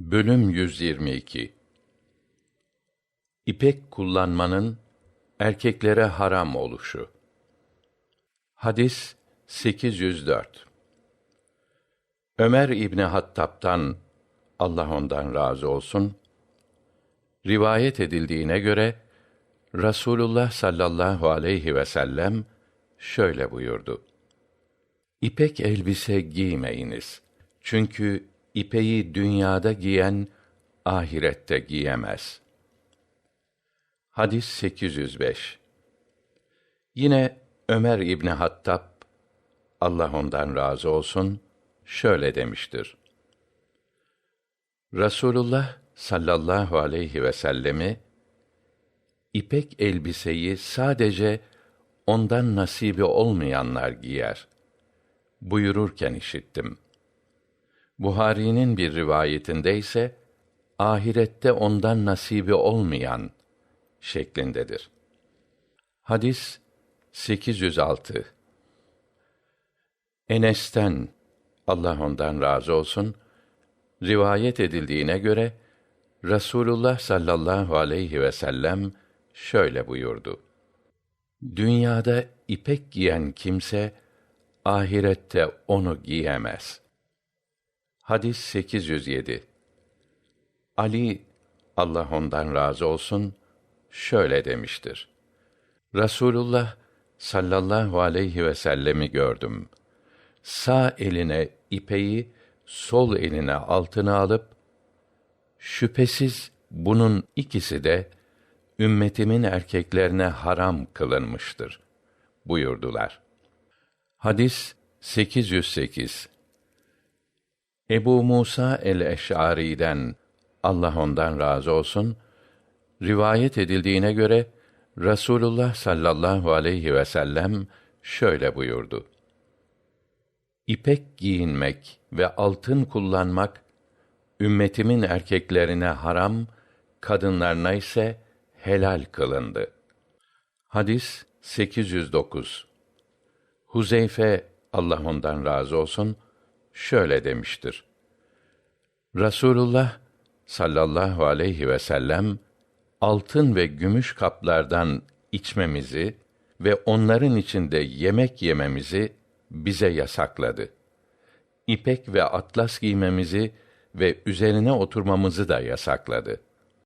Bölüm 122 İpek kullanmanın erkeklere haram oluşu. Hadis 804. Ömer İbni Hattab'tan Allah ondan razı olsun rivayet edildiğine göre Rasulullah sallallahu aleyhi ve sellem şöyle buyurdu. İpek elbise giymeyiniz. Çünkü ipeyi dünyada giyen ahirette giyemez. Hadis 805. Yine Ömer İbni Hattab Allah ondan razı olsun şöyle demiştir. Rasulullah sallallahu aleyhi ve sellemi ipek elbiseyi sadece ondan nasibi olmayanlar giyer buyururken işittim. Buhari'nin bir rivayetinde ise ahirette ondan nasibi olmayan şeklindedir. Hadis 806 Enes'ten Allah ondan razı olsun rivayet edildiğine göre Rasulullah sallallahu aleyhi ve sellem şöyle buyurdu. Dünyada ipek giyen kimse ahirette onu giyemez. Hadis 807. Ali Allah ondan razı olsun şöyle demiştir. Rasulullah sallallahu aleyhi ve sellemi gördüm. Sağ eline ipeyi, sol eline altına alıp şüphesiz bunun ikisi de ümmetimin erkeklerine haram kılınmıştır buyurdular. Hadis 808 Ebu Musa el-Eş'ari'den Allah ondan razı olsun rivayet edildiğine göre Rasulullah sallallahu aleyhi ve sellem şöyle buyurdu. İpek giyinmek ve altın kullanmak ümmetimin erkeklerine haram, kadınlarına ise helal kılındı. Hadis 809. Huzeyfe Allah ondan razı olsun şöyle demiştir. Rasulullah sallallahu aleyhi ve sellem altın ve gümüş kaplardan içmemizi ve onların içinde yemek yememizi bize yasakladı. İpek ve atlas giymemizi ve üzerine oturmamızı da yasakladı.